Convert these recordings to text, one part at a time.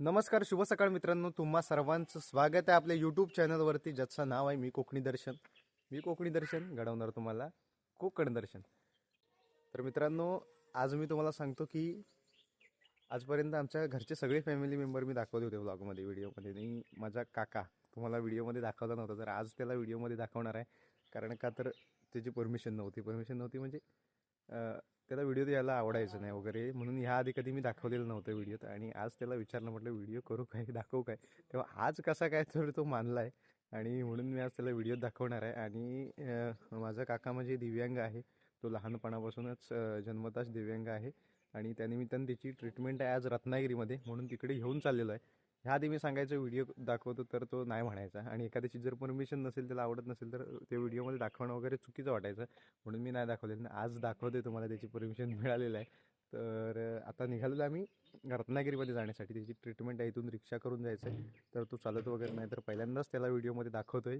नमस्कार शुभ सकाळ मित्रांनो. तुम्हा सर्वांचं स्वागत आहे आपल्या यूट्यूब चॅनलवरती ज्याचं नाव आहे मी कोकणी दर्शन. मी कोकणी दर्शन घडवणार तुम्हाला. कोकण दर्शन. तर मित्रांनो आज मी तुम्हाला सांगतो की आजपर्यंत आमच्या घरचे सगळे फॅमिली मेंबर मी दाखवले होते ब्लॉगमध्ये व्हिडिओमध्ये आणि माझा काका तुम्हाला व्हिडिओमध्ये दाखवला नव्हता तर आज त्याला व्हिडिओमध्ये दाखवणार आहे. कारण का तर त्याची परमिशन नव्हती. परमिशन नव्हती म्हणजे त्याला व्हिडिओ द्यायला आवडायचं नाही वगैरे. म्हणून ह्या आधी कधी मी दाखवलेलं नव्हतं व्हिडिओत. आणि आज त्याला विचारलं म्हटलं व्हिडिओ करू काय? दाखवू काय? तेव्हा आज कसा काय तर तो मानला आहे आणि म्हणून मी आज त्याला व्हिडिओ दाखवणार आहे. आणि माझा काका म्हणजे दिव्यांग आहे. तो लहानपणापासूनच जन्मताच दिव्यांग आहे. आणि त्यानिमित्तानं त्याची ट्रीटमेंट आहे आज रत्नागिरीमध्ये. म्हणून तिकडे घेऊन चाललेलो आहे. ह्या आधी मी सांगायचं व्हिडिओ दाखवतो तर तो नाही म्हणायचा. आणि एखाद्याची जर परमिशन नसेल त्याला आवडत नसेल तर ते व्हिडिओमध्ये दाखवणं वगैरे चुकीचं वाटायचं. म्हणून मी नाही दाखवलेलं. आज दाखवते तुम्हाला त्याची परमिशन मिळालेलं आहे. तर आता निघालेलो आम्ही रत्नागिरीमध्ये जाण्यासाठी. त्याची ट्रीटमेंट आहे इथून रिक्षा करून जायचं आहे तर तो चालत वगैरे नाही तर पहिल्यांदाच त्याला व्हिडिओमध्ये दाखवतोय.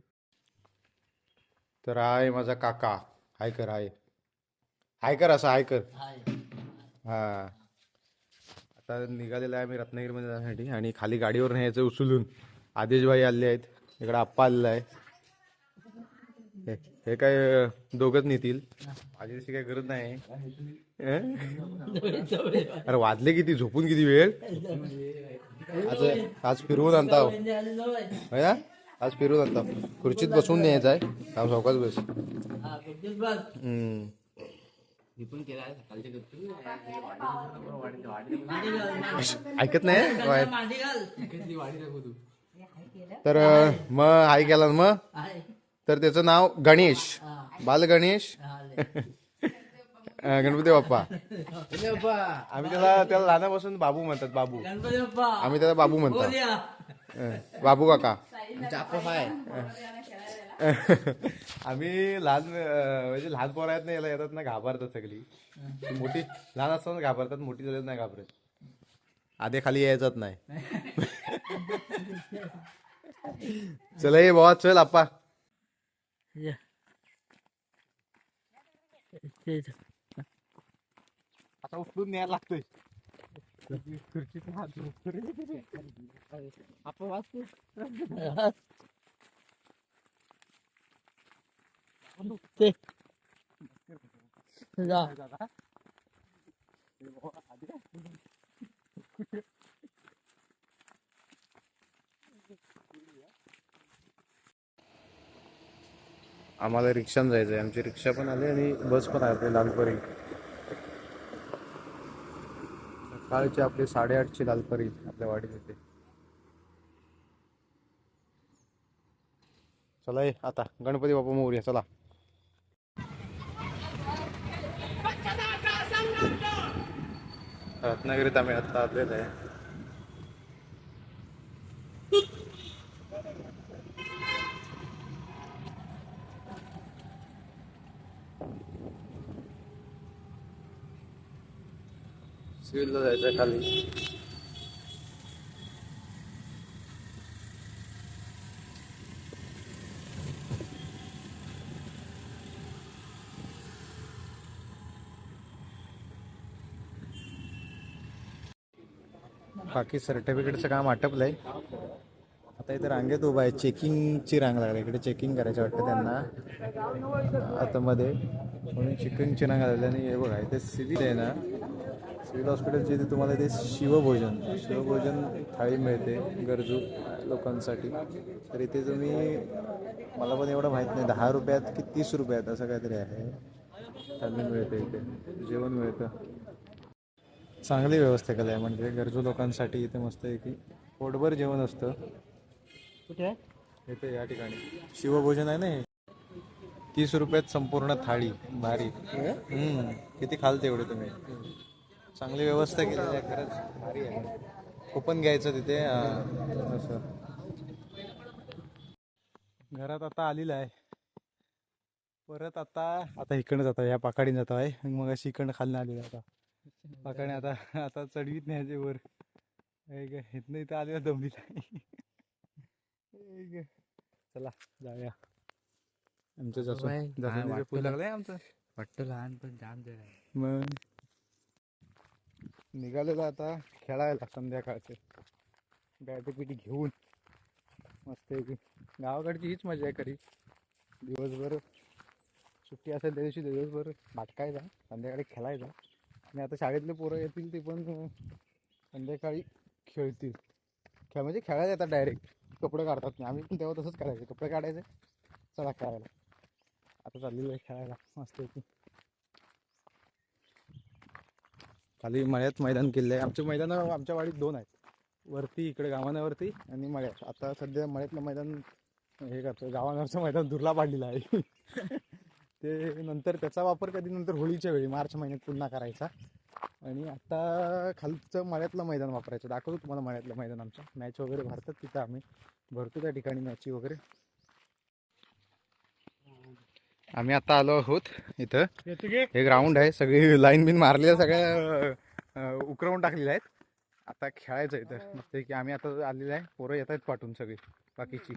तर आहे माझा काका. हाय कर हाय. हाय कर असं हाय कर. हा. आता निघालेला आहे आम्ही रत्नागिरीमध्ये जाण्यासाठी आणि खाली गाडीवर न्यायचं उचलून. आदेशबाई आले आहेत. इकडे आप्पा आलेला आहे. हे- हे काय दोघंच नेतील. माझी तशी काही गरज नाही? अरे वाजले किती? झोपून किती वेळ? आज आज फिरवून आणता हो. ना? आज फिरवून आणता खुर्चीत बसून न्यायचं आहे. थांब सावकाश बस. ऐकत नाही? तर मग हाय केला मग? तर त्याचं नाव गणेश. बाल गणेश. गणपती बाप्पा. आम्ही त्याला त्याला लहानापासून बाबू म्हणतात बाबू. आम्ही त्याला बाबू म्हणतो. अं, बाबू काका. आम्ही लहान अं, म्हणजे लहान पोरं आहेत ना याला येतात ना घाबरतात सगळी. मोठी लहान असताना घाबरतात मोठी झाल्यात नाही घाबरत. आधी खाली यायचंच नाही. चला ये बाबा चल आप्पा. आता उचलून न्यायला लागतोय. खुर्चीत हात आपण वाचतो. आम्हाला रिक्षाने जायचं आहे आमची रिक्षा पण आली आणि बस पण आहे आपली लालपरी. सकाळची आपली साडेआठची लालपरी आपल्या वाडीत येते चला ये आता गणपती बाप्पा मोर्या चला. रत्नागिरीत आम्ही आता आलेलो आहे. सिव्हिलला खाली. बाकी सर्टिफिकेटचं काम आटपलं आहे आता इथे रांगेत उभा आहे. चेकिंगची रांग लागली. इकडे चेकिंग करायचं वाटतं त्यांना. आतमध्ये म्हणून चेकिंगची रांग लागली. आणि हे बघा इथे सिव्हिल आहे ना. सिव्हिल हॉस्पिटलची इथे तुम्हाला इथे शिवभोजन शिवभोजन थाळी मिळते गरजू लोकांसाठी. तर इथे तुम्ही मला पण एवढं माहीत नाही. दहा रुपयात की तीस रुपयात असं काहीतरी आहे. थाळी मिळते इथे. जेवण मिळतं. चांगली व्यवस्था केली आहे. म्हणजे गरजू लोकांसाठी इथे मस्त आहे की पोटभर जेवण असतं. कुठे? इथे या ठिकाणी. शिवभोजन आहे ना हे. तीस रुपयात संपूर्ण थाळी भारी. हम्म. किती खाल तेवढे तुम्ही? चांगली व्यवस्था केलेली आहे खरंच भारी आहे. कुपन घ्यायचं तिथे हा, असं. घरात आता आलेलं आहे. परत आता आता इकडनं जातो या पाकाडीने जातो आहे मग अशी इकडनं खालनं आलेलं आहे आता. पाकाने आता आता चढवीत न्यायचे वर. हे काय इथनं इथं आलेलं दमलीत आहे हे काय. चला जाऊया. आमचं जसं फुल? लागलंय आमचं. वाटतं लहान पण जाम आहे. मग? निघालेलो आता खेळायला संध्याकाळचे. बॅट पिटी घेऊन. मस्त आहे की. गावाकडची हीच मजा आहे खरी. दिवसभर सुट्टी असेल त्या दिवशी दिवसभर भाटकायचा संध्याकाळी खेळायचा. आणि आता शाळेतले पोरं येतील ते पण संध्याकाळी खेळतील. खेळ म्हणजे खेळायला येतात डायरेक्ट कपडे काढतात नाही आम्ही पण तेव्हा तसंच करायचे. कपडे काढायचे चला खेळायला. आता चाललेलं आहे खेळायला. मस्त आहे खाली मळ्यात मैदान केले आहे. आमचे मैदान आमच्या वाडीत दोन आहेत. वरती इकडे गावानावरती आणि मळ्यात. आता सध्या मळ्यातलं मैदान हे करतो गावानावरचं मैदान दुर्ला पाडलेलं आहे. ते नंतर त्याचा वापर कधी नंतर होळीच्या वेळी मार्च महिन्यात पुन्हा करायचा. आणि आता खालचं मळ्यातलं मैदान वापरायचं. दाखवतो तुम्हाला मळ्यातलं मैदान आमच्या मॅच वगैरे भरतात तिथं आम्ही भरतो त्या ठिकाणी मॅची वगैरे. आम्ही आता आलो आहोत इथं. हे ग्राउंड आहे. सगळी लाईन बिन मारलेल्या सगळ्या उकरवून टाकलेल्या आहेत. आता खेळायचं इथं. मस्त की आम्ही आता आलेलं आहे. पोरं येत आहेत पाठवून सगळी. बाकीची.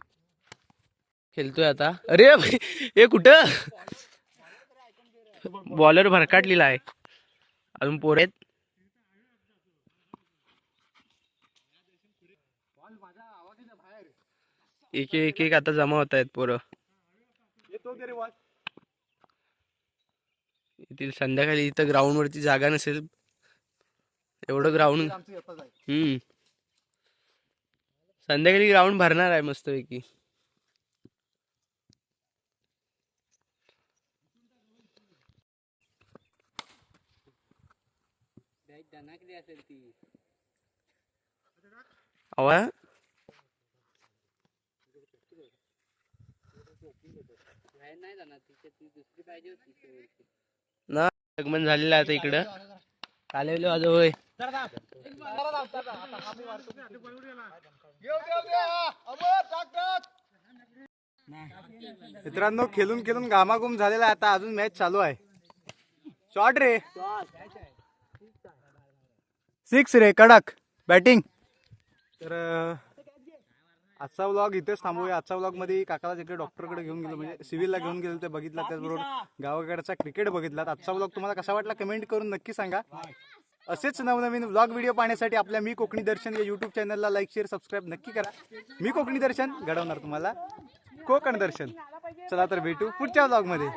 खेळतोय आता. अरे हे कुठं? बॉलर भरकाटलेला आहे. अजून पोरे आहेत. एक एक एक आता जमा होत आहेत पोरं. येथील संध्याकाळी इथं ग्राउंड वरती जागा नसेल एवढं ग्राउंड हम्म. संध्याकाळी ग्राउंड भरणार आहे मस्तपैकी. हवा ना आगमन झालेलं आहे आता इकडं. काले वाजव होय. मित्रांनो खेळून खेळून घामाघूम झालेला आहे. आता अजून मॅच चालू आहे. शॉर्ट रे. सिक्स रे कडक. बॅटिंग. तर आजचा व्लॉग इथेच थांबूया. आजचा व्लॉगमध्ये काकाला तिकडे डॉक्टरकडे घेऊन गेलो म्हणजे सिव्हिलला घेऊन गेलो ते बघितला त्याचबरोबर गावाकडचा क्रिकेट बघितला आजचा व्लॉग तुम्हाला कसा वाटला कमेंट करून नक्की सांगा. असेच नवनवीन व्लॉग व्हिडिओ पाहण्यासाठी आपल्या मी कोकणी दर्शन या युट्यूब चॅनलला लाईक शेअर सबस्क्राईब नक्की करा. मी कोकणी दर्शन घडवणार तुम्हाला. कोकण दर्शन. चला तर भेटू पुढच्या ब्लॉगमध्ये